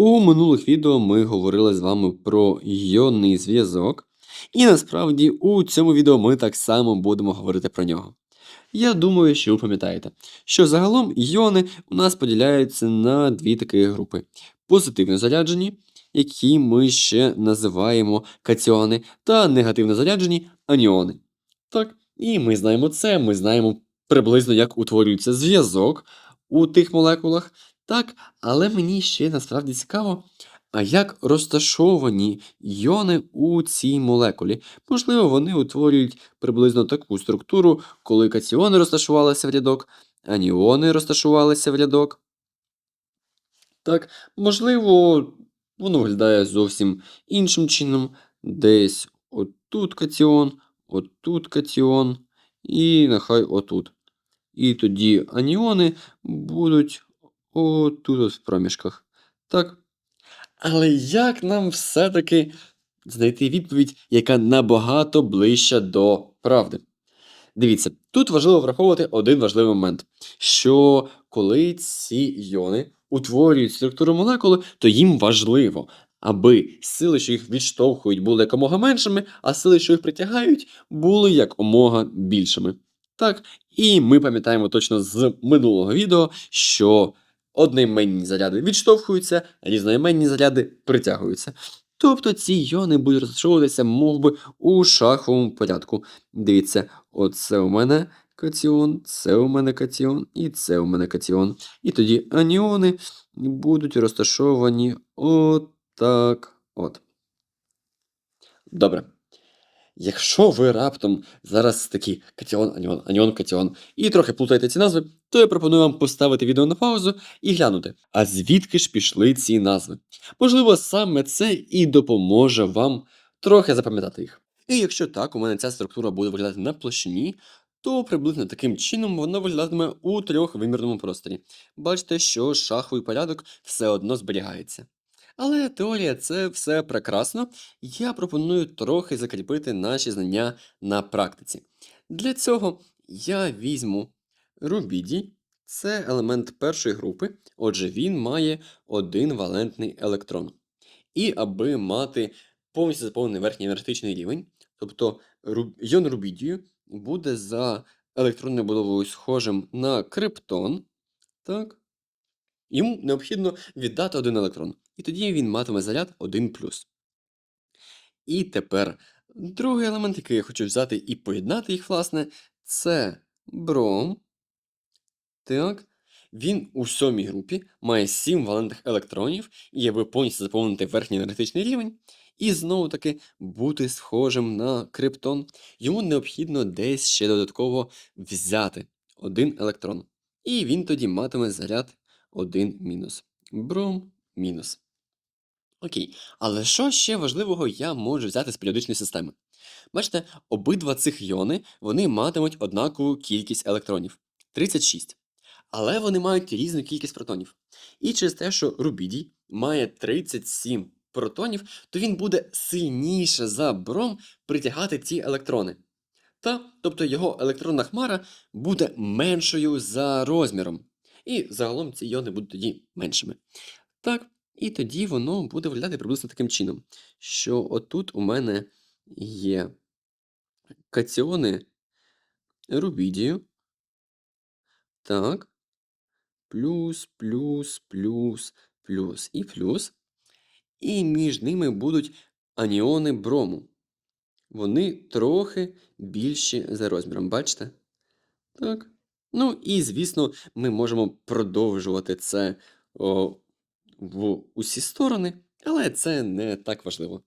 У минулих відео ми говорили з вами про йонний зв'язок, і насправді у цьому відео ми так само будемо говорити про нього. Я думаю, що ви пам'ятаєте, що загалом йони у нас поділяються на дві такі групи: позитивно заряджені, які ми ще називаємо катіони, та негативно заряджені аніони. Так, і ми знаємо це, ми знаємо приблизно, як утворюється зв'язок у тих молекулах. Так, але мені ще насправді цікаво, а як розташовані йони у цій молекулі? Можливо, вони утворюють приблизно таку структуру, коли катіони розташувалися в рядок, аніони розташувалися в рядок. Так, можливо, воно виглядає зовсім іншим чином. Десь отут катіон, отут катіон, і нехай отут. І тоді аніони будуть отут от в проміжках. Так. Але як нам все-таки знайти відповідь, яка набагато ближча до правди? Дивіться, тут важливо враховувати один важливий момент, що коли ці іони утворюють структуру молекули, то їм важливо, аби сили, що їх відштовхують, були якомога меншими, а сили, що їх притягають, були якомога більшими. Так, і ми пам'ятаємо точно з минулого відео, що одноіменні заряди відштовхуються, різноіменні заряди притягуються. Тобто ці іони будуть розташовуватися мов би, у шаховому порядку. Дивіться, оце у мене катіон, це у мене катіон і це у мене катіон. І тоді аніони будуть розташовані отак от. Добре. Якщо ви раптом зараз такі катіон, аніон, аніон, катіон і трохи плутаєте ці назви, то я пропоную вам поставити відео на паузу і глянути, а звідки ж пішли ці назви. Можливо, саме це і допоможе вам трохи запам'ятати їх. І якщо так, у мене ця структура буде виглядати на площині, то приблизно таким чином вона виглядатиме у трьохвимірному просторі. Бачите, що шаховий порядок все одно зберігається. Але теорія це все прекрасно. Я пропоную трохи закріпити наші знання на практиці. Для цього я візьму рубідій, це елемент першої групи, отже, він має один валентний електрон. І аби мати повністю заповнений верхній енергетичний рівень, тобто йон рубідію буде за електронною будовою схожим на криптон. Так. Йому необхідно віддати один електрон. І тоді він матиме заряд 1 І тепер другий елемент, який я хочу взяти і поєднати їх, власне, це бром. Так. Він у сьомій групі має 7 валентних електронів, і аби повністю заповнити верхній енергетичний рівень, і знову таки бути схожим на криптон, йому необхідно десь ще додатково взяти один електрон. І він тоді матиме заряд 1 мінус. Бром мінус. Окей, але що ще важливого я можу взяти з періодичної системи? Бачите, обидва цих йони вони матимуть однакову кількість електронів 36. Але вони мають різну кількість протонів. І через те, що Рубідій має 37 протонів, то він буде сильніше за бром притягати ці електрони. Та, тобто його електронна хмара буде меншою за розміром. І загалом ці йони будуть тоді меншими. Так, і тоді воно буде виглядати приблизно таким чином, що отут у мене є катіони рубідію. Так. Плюс, плюс, плюс, плюс і плюс. І між ними будуть аніони брому. Вони трохи більші за розміром, бачите? Так. Ну і, звісно, ми можемо продовжувати це о, в усі сторони, але це не так важливо.